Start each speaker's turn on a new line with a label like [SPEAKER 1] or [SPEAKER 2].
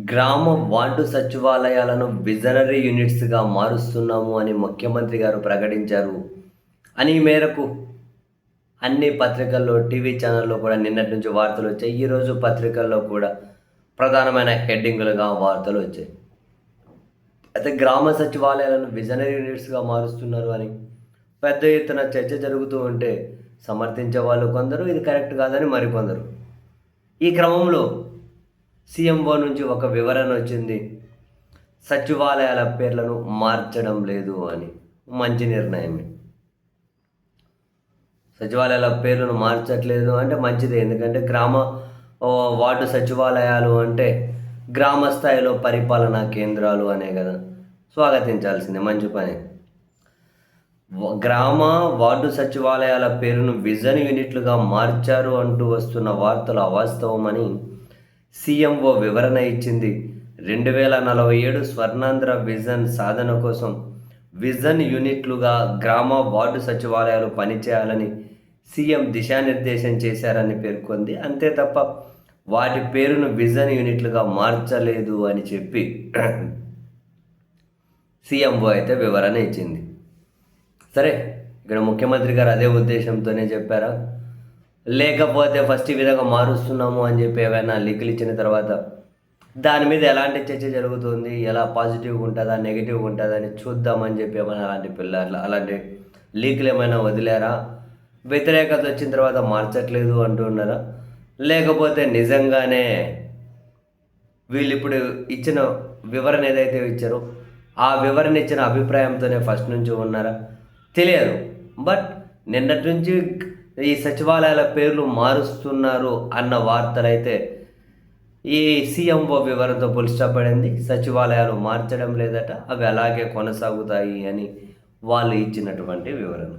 [SPEAKER 1] గ్రామ ward సచివాలయాలను visionary యూనిట్స్గా మారుస్తున్నాము అని ముఖ్యమంత్రి గారు ప్రకటించారు. అని మేరకు అన్ని పత్రికల్లో టీవీ ఛానల్లో కూడా నిన్నటి నుంచి వార్తలు వచ్చాయి. ఈరోజు పత్రికల్లో కూడా ప్రధానమైన హెడ్డింగులుగా వార్తలు వచ్చాయి. అయితే గ్రామ సచివాలయాలను విజనరీ యూనిట్స్గా మారుస్తున్నారు అని పెద్ద ఎత్తున చర్చ జరుగుతూ ఉంటే సమర్థించే వాళ్ళు కొందరు ఇది కరెక్ట్ కాదని మరికొందరు. ఈ క్రమంలో సీఎంఓ నుంచి ఒక వివరణ వచ్చింది. సచివాలయాల పేర్లను మార్చడం లేదు అని. మంచి నిర్ణయమే. సచివాలయాల పేర్లను మార్చట్లేదు అంటే మంచిదే. ఎందుకంటే గ్రామ వార్డు సచివాలయాలు అంటే గ్రామ స్థాయిలో పరిపాలనా కేంద్రాలు అనే కదా. స్వాగతించాల్సిందే. మంచి పని. గ్రామ వార్డు సచివాలయాల పేరును విజన్ యూనిట్లుగా మార్చారు అంటూ వస్తున్న వార్తలు అవాస్తవమని సీఎంఓ వివరణ ఇచ్చింది. రెండు వేల నలభై ఏడు స్వర్ణాంధ్ర విజన్ సాధన కోసం విజన్ యూనిట్లుగా గ్రామ వార్డు సచివాలయాలు పనిచేయాలని సీఎం దిశానిర్దేశం చేశారని పేర్కొంది. అంతే తప్ప వాటి పేరును విజన్ యూనిట్లుగా మార్చలేదు అని చెప్పి సీఎంఓ అయితే వివరణ ఇచ్చింది. సరే ఇక్కడ ముఖ్యమంత్రి గారు అదే ఉద్దేశంతోనే చెప్పారా? లేకపోతే ఫస్ట్ ఈ విధంగా మారుస్తున్నాము అని చెప్పి ఏమైనా లీకులు ఇచ్చిన తర్వాత దాని మీద ఎలాంటి చర్చ జరుగుతుంది? ఎలా పాజిటివ్గా ఉంటుందా? నెగిటివ్గా ఉంటుందా? అని చూద్దామని చెప్పి ఏమైనా అలాంటి పిల్లలు అలాంటి లీకులు ఏమైనా వదిలేరా? వ్యతిరేకత వచ్చిన తర్వాత మార్చట్లేదు అంటున్నారా లేకపోతే నిజంగానే వీళ్ళు ఇప్పుడు ఇచ్చిన వివరణ ఏదైతే ఇచ్చారో ఆ వివరణ ఇచ్చిన అభిప్రాయంతోనే ఫస్ట్ నుంచి ఉన్నారా? తెలియదు. బట్ నిన్నటి నుంచి ఈ సచివాలయాల పేర్లు మారుస్తున్నారు అన్న వార్తలైతే ఈ సీఎంఓ వివరంతో పులిష్టపడింది సచివాలయాలు మార్చడం లేదట అవి అలాగే కొనసాగుతాయి అని వాళ్ళు ఇచ్చినటువంటి వివరణ.